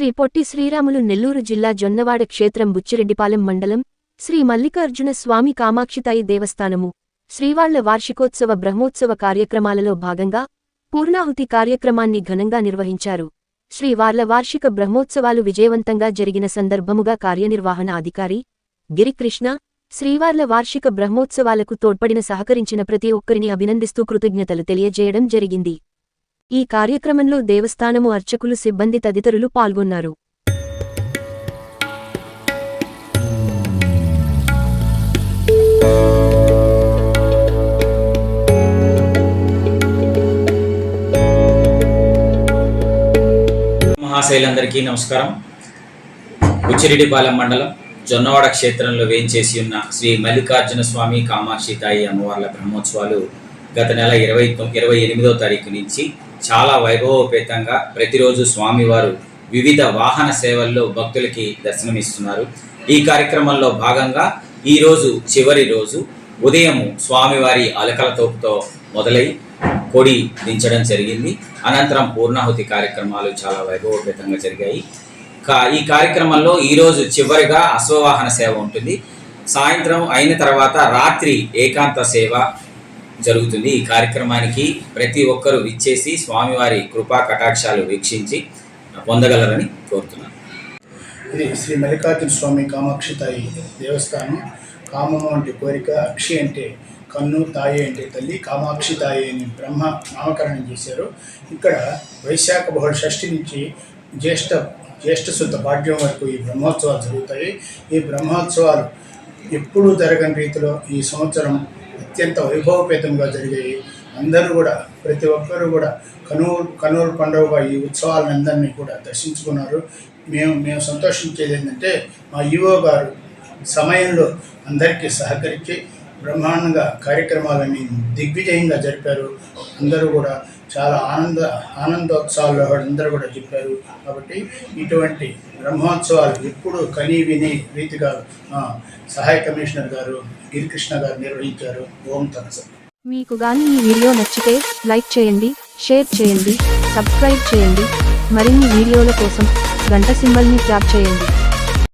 శ్రీ పొట్టి శ్రీరాములు నెల్లూరు జిల్లా జొన్నవాడ క్షేత్రం బుచ్చిరెడ్డిపాలెం మండలం శ్రీ మల్లికార్జున స్వామి కామాక్షితాయి దేవస్థానము. శ్రీవాళ్ళ వార్షికోత్సవ బ్రహ్మోత్సవ కార్యక్రమాలలో భాగంగా పూర్ణాహుతి కార్యక్రమాన్ని ఘనంగా నిర్వహించారు. శ్రీవార్ల వార్షిక బ్రహ్మోత్సవాలు విజయవంతంగా జరిగిన సందర్భముగా కార్యనిర్వహణ అధికారి గిరికృష్ణ శ్రీవార్ల వార్షిక బ్రహ్మోత్సవాలకు తోడ్పడిన సహకరించిన ప్రతి ఒక్కరిని అభినందిస్తూ కృతజ్ఞతలు తెలియజేయడం జరిగింది. ఈ కార్యక్రమంలో దేవస్థానము అర్చకులు సిబ్బంది తదితరులు పాల్గొన్నారు. మహాశైలందరికీ నమస్కారం. ఉచ్చిరెడ్డిపాలెం మండలం జొన్నవాడ క్షేత్రంలో వేయించేసి ఉన్న శ్రీ మల్లికార్జున స్వామి కామాక్షితాయి అమ్మవార్ల బ్రహ్మోత్సవాలు గత నెల ఇరవై ఇరవై ఎనిమిదో తారీఖు నుంచి చాలా వైభవోపేతంగా ప్రతిరోజు స్వామివారు వివిధ వాహన సేవల్లో భక్తులకి దర్శనమిస్తున్నారు. ఈ కార్యక్రమంలో భాగంగా ఈరోజు చివరి రోజు ఉదయం స్వామివారి అలకల తోపుతో మొదలై కొడి దించడం జరిగింది. అనంతరం పూర్ణాహుతి కార్యక్రమాలు చాలా వైభవోపేతంగా జరిగాయి. కా- ఈ కార్యక్రమంలో ఈరోజు చివరిగా అశ్వవాహన సేవ ఉంటుంది. సాయంత్రం అయిన తర్వాత రాత్రి ఏకాంత సేవ జరుగుతుంది. ఈ కార్యక్రమానికి ప్రతి ఒక్కరూ విచ్చేసి స్వామివారి కృపా కటాక్షాలు వీక్షించి పొందగలరని కోరుతున్నాను. ఇది శ్రీ మల్లికార్జున స్వామి కామాక్షి తాయి దేవస్థానం. కామము అంటే కోరిక అక్షి అంటే కన్ను తాయి అంటే తల్లి కామాక్షి తాయి అని బ్రహ్మ నామకరణం చేశారు. ఇక్కడ వైశాఖ బహుళ షష్ఠి నుంచి జ్యేష్ఠ జ్యేష్ఠ శుద్ధ పాఠ్యం వరకు ఈ బ్రహ్మోత్సవాలు జరుగుతాయి. ఈ బ్రహ్మోత్సవాలు ఎప్పుడూ జరగని రీతిలో ఈ సంవత్సరం అత్యంత వైభవపేతంగా జరిగాయి అందరూ కూడా ప్రతి ఒక్కరూ కూడా కనూరు కనూరు పండుగగా ఈ ఉత్సవాలందరినీ కూడా దర్శించుకున్నారు. మేము మేము సంతోషించేది ఏంటంటే మా ఈవో గారు సమయంలో అందరికీ సహకరించి బ్రహ్మాండంగా కార్యక్రమాలన్నీ దిగ్విజయంగా జరిపారు. అందరూ కూడా చాలా ఆనంద ఆనందోత్సవాల్లో అందరూ కూడా చెప్పారు. కాబట్టి ఇటువంటి బ్రహ్మోత్సవాలు ఎప్పుడు కని విని రీతిగా సహాయ కమిషనర్ గారు గిరికృష్ణ గారు నిర్వహించారు. ఓం తనస మీకు గాని ఈ వీడియో నచ్చితే లైక్ చేయండి షేర్ చేయండి సబ్స్క్రైబ్ చేయండి. మరిన్ని వీడియోల కోసం గంట సింబల్ని ట్యాప్ చేయండి.